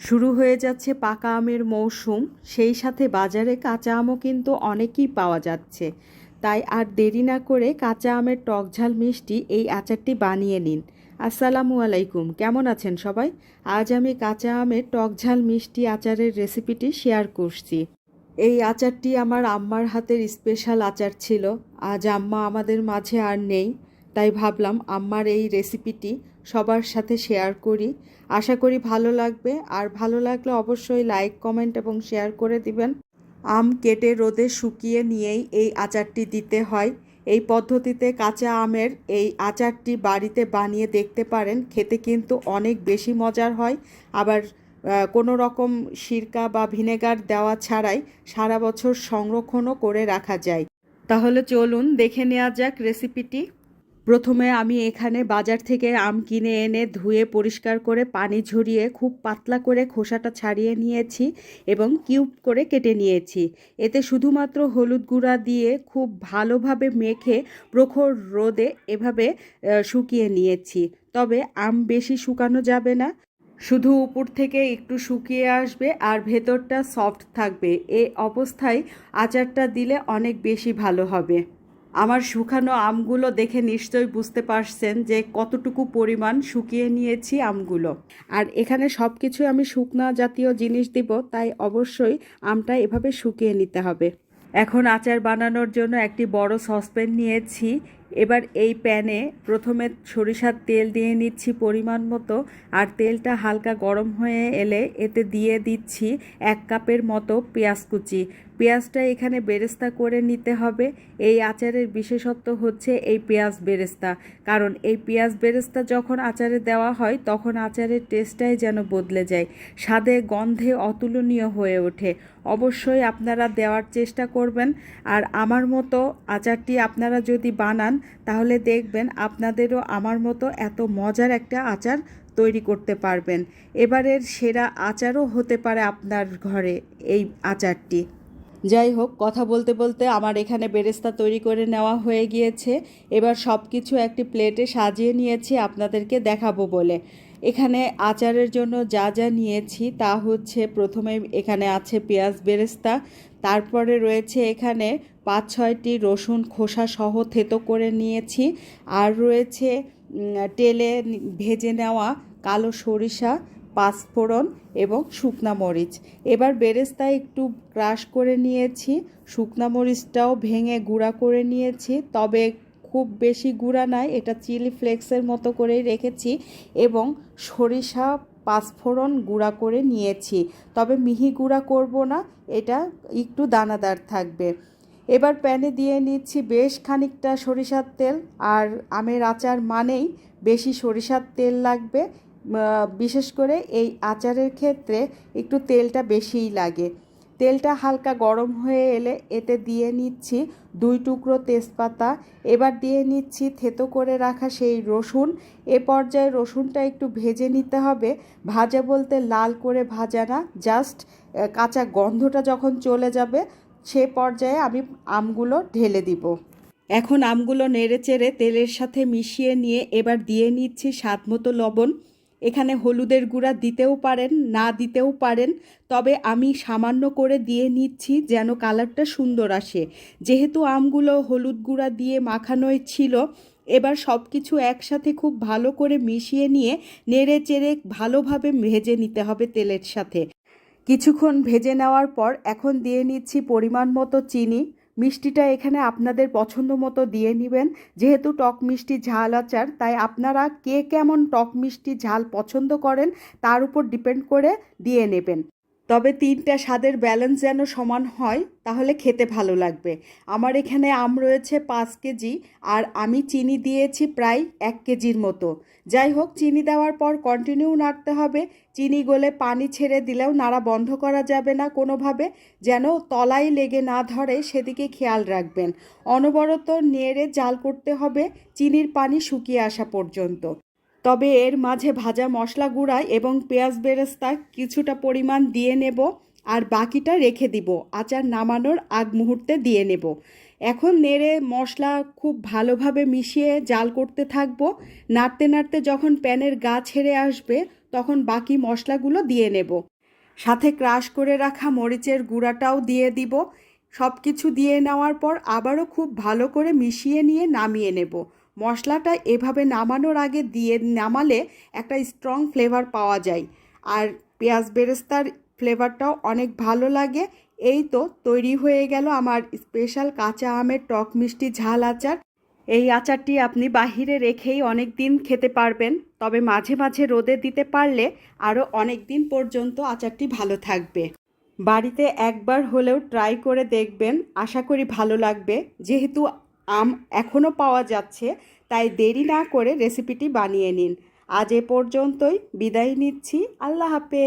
শুরু হয়ে যাচ্ছে পাকা আমের মৌসুম, সেই সাথে বাজারে কাঁচা আমও কিন্তু অনেকই পাওয়া যাচ্ছে। তাই আর দেরি না করে কাঁচা আমের টকঝাল মিষ্টি এই আচারটি বানিয়ে নিন। আসসালামু আলাইকুম, কেমন আছেন সবাই? আজ আমি কাঁচা আমের টকঝাল মিষ্টি আচারের রেসিপিটি শেয়ার করছি। এই আচারটি আমার আম্মার হাতের স্পেশাল আচার ছিল। আজ আম্মা আমাদের মাঝে আর নেই, তাই ভাবলাম আম্মার এই রেসিপিটি সবার সাথে শেয়ার করি। আশা করি ভালো লাগবে। আর ভালো লাগলে অবশ্যই লাইক কমেন্ট এবং শেয়ার করে দিবেন। আম কেটে রোদে শুকিয়ে নিয়েই এই আচারটি দিতে হয়। এই পদ্ধতিতে কাঁচা আমের এই আচারটি বাড়িতে বানিয়ে দেখতে পারেন। খেতে কিন্তু অনেক বেশি মজার হয়। আবার কোনো রকম সিরকা বা ভিনেগার দেওয়া ছাড়াই সারা বছর সংরক্ষণও করে রাখা যায়। তাহলে চলুন দেখে নেওয়া যাক রেসিপিটি প্রথমে আমি এখানে বাজার থেকে আম কিনে এনে ধুয়ে পরিষ্কার করে পানি ঝরিয়ে খুব পাতলা করে খোসাটা ছাড়িয়ে নিয়েছি এবং কিউব করে কেটে নিয়েছি। এতে শুধুমাত্র হলুদ গুঁড়া দিয়ে খুব ভালোভাবে মেখে প্রখর রোদে এভাবে শুকিয়ে নিয়েছি। তবে আম বেশি শুকানো যাবে না। শুধু উপর থেকে একটু শুকিয়ে আসবে আর ভেতরটা সফট থাকবে। এ অবস্থায় আচারটা দিলে অনেক বেশি ভালো হবে। আমার শুকানো আমগুলো দেখে নিশ্চয়ই বুঝতে পারছেন যে কতটুকু পরিমাণ শুকিয়ে নিয়েছি আমগুলো। আর এখানে সব কিছু আমি শুকনো জাতীয় জিনিস দিব, তাই অবশ্যই আমটা এভাবে শুকিয়ে নিতে হবে। এখন আচার বানানোর জন্য একটি বড় সসপ্যান নিয়েছি। এবার এই প্যানে প্রথমে সরিষার তেল দিয়ে নিচ্ছি পরিমাণ মতো, আর তেলটা হালকা গরম হয়ে এলে এতে দিয়ে দিচ্ছি এক কাপের মতো পেঁয়াজ কুচি। পেঁয়াজটা এখানে বেরেস্তা করে নিতে হবে। এই আচারের বিশেষত্ব হচ্ছে এই পেঁয়াজ বেরেস্তা। কারণ এই পেঁয়াজ বেরেস্তা যখন আচারে দেওয়া হয়, তখন আচারের টেস্টটাই যেন বদলে যায়। স্বাদে, গন্ধে অতুলনীয় হয়ে ওঠে। অবশ্যই আপনারা দেওয়ার চেষ্টা করবেন। আর আমার মতো আচারটি আপনারা যদি বানান তাহলে দেখবেন আপনাদেরও আমার মতো এত মজার একটা আচার তৈরি করতে পারবেন। এবারের সেরা আচারও হতে পারে আপনার ঘরে এই আচারটি। যাই হোক, কথা বলতে বলতে আমার এখানে বেরেস্তা তৈরি করে নেওয়া হয়ে গিয়েছে। এবার সব কিছু একটি প্লেটে সাজিয়ে নিয়েছি, আপনাদেরকে দেখাবো বলে। এখানে আচারের জন্য যা যা নিয়েছি তা হচ্ছে প্রথমে এখানে আছে পেঁয়াজ বেরেস্তা, তারপরে রয়েছে এখানে পাঁচ ছয়টি রসুন খোসা সহ থেতো করে নিয়েছি, আর রয়েছে তেলে ভেজে নেওয়া কালো সরিষা, পাঁচফোড়ন এবং শুকনা মরিচ। এবার বেরেস্তা একটু ক্রাশ করে নিয়েছি, শুকনা মরিচটাও ভেঙে গুঁড়া করে নিয়েছি, তবে খুব বেশি গুঁড়া নয় এটা চিলি ফ্লেক্সের মতো করেই রেখেছি এবং সরিষা পাঁচফোড়ন গুঁড়া করে নিয়েছি। তবে মিহি গুঁড়া করব না, এটা একটু দানাদার থাকবে। এবার প্যানে দিয়ে নিচ্ছি বেশ খানিকটা সরিষার তেল, আর আমের আচার মানেই বেশি সরিষার তেল লাগবে। বিশেষ করে এই আচারের ক্ষেত্রে একটু তেলটা বেশিই লাগে। তেলটা হালকা গরম হয়ে এলে এতে দিয়ে নিচ্ছি দুই টুকরো তেজপাতা। এবার দিয়ে নিচ্ছি থেতো করে রাখা সেই রসুন। এ পর্যায়ে রসুনটা একটু ভেজে নিতে হবে। ভাজা বলতে লাল করে ভাজা না, জাস্ট কাঁচা গন্ধটা যখন চলে যাবে, সে পর্যায়ে আমি আমগুলো ঢেলে দিব। এখন আমগুলো নেড়ে চেড়ে তেলের সাথে মিশিয়ে নিয়ে এবার দিয়ে নিচ্ছি স্বাদ মতো লবণ। এখানে হলুদের গুঁড়া দিতেও পারেন, না দিতেও পারেন। তবে আমি সামান্য করে দিয়ে নিচ্ছি যেন কালারটা সুন্দর আসে। যেহেতু আমগুলো হলুদ গুঁড়া দিয়ে মাখানোই ছিল, এবার সব কিছু একসাথে খুব ভালো করে মিশিয়ে নিয়ে নেড়ে চেড়ে ভালোভাবে ভেজে নিতে হবে তেলের সাথে। কিছুক্ষণ ভেজে নেওয়ার পর এখন দিয়ে নিচ্ছি পরিমাণ মতো চিনি। মিষ্টিটা এখানে আপনাদের পছন্দ মতো দিয়ে নেবেন। যেহেতু টক মিষ্টি ঝাল আচার, তাই আপনারা কে কেমন টক মিষ্টি ঝাল পছন্দ করেন, তার উপর ডিপেন্ড করে দিয়ে নেবেন। তবে তিনটা স্বাদের ব্যালেন্স যেন সমান হয়, তাহলে খেতে ভালো লাগবে। আমার এখানে আম রয়েছে পাঁচ কেজি আর আমি চিনি দিয়েছি প্রায় এক কেজির মতো। যাই হোক, চিনি দেওয়ার পর কন্টিনিউ নাড়তে হবে। চিনি গলে পানি ছেড়ে দিলেও নাড়া বন্ধ করা যাবে না কোনোভাবে। যেন তলায় লেগে না ধরে, সেদিকে খেয়াল রাখবেন। অনবরত নেড়ে জাল করতে হবে। চিনির পানি শুকিয়ে আসা পর্যন্ত। তবে এর মাঝে ভাজা মশলা গুঁড়া এবং পেঁয়াজ বেরেস্তা কিছুটা পরিমাণ দিয়ে নেব আর বাকিটা রেখে দিব। আচার নামানোর আগ মুহূর্তে দিয়ে নেব। এখন নেড়ে মশলা খুব ভালোভাবে মিশিয়ে জাল করতে থাকব। নাড়তে নাড়তে যখন প্যানের গা ছেড়ে আসবে, তখন বাকি মশলাগুলো দিয়ে নেব। সাথে ক্রাশ করে রাখা মরিচের গুঁড়াটাও দিয়ে দিব। সব কিছু দিয়ে নেওয়ার পর আবারও খুব ভালো করে মিশিয়ে নিয়ে নামিয়ে নেব। মশলাটা এভাবে নামানোর আগে দিয়ে নামালে একটা স্ট্রং ফ্লেভার পাওয়া যায়। আর পেঁয়াজ বেরেস্তার ফ্লেভারটাও অনেক ভালো লাগে। এই তো তৈরি হয়ে গেল আমার স্পেশাল কাঁচা আমের টক মিষ্টি ঝাল আচার। এই আচারটি আপনি বাহিরে রেখেই অনেক দিন খেতে পারবেন, তবে মাঝে মাঝে রোদে দিতে পারলে আরও অনেক দিন পর্যন্ত আচারটি ভালো থাকবে। বাড়িতে একবার হলেও ট্রাই করে দেখবেন, আশা করি ভালো লাগবে। যেহেতু আম এখনও পাওয়া যাচ্ছে, তাই দেরি না করে রেসিপিটি বানিয়ে নিন। আজ এ পর্যন্তই, বিদায় নিচ্ছি, আল্লাহ হাফেজ।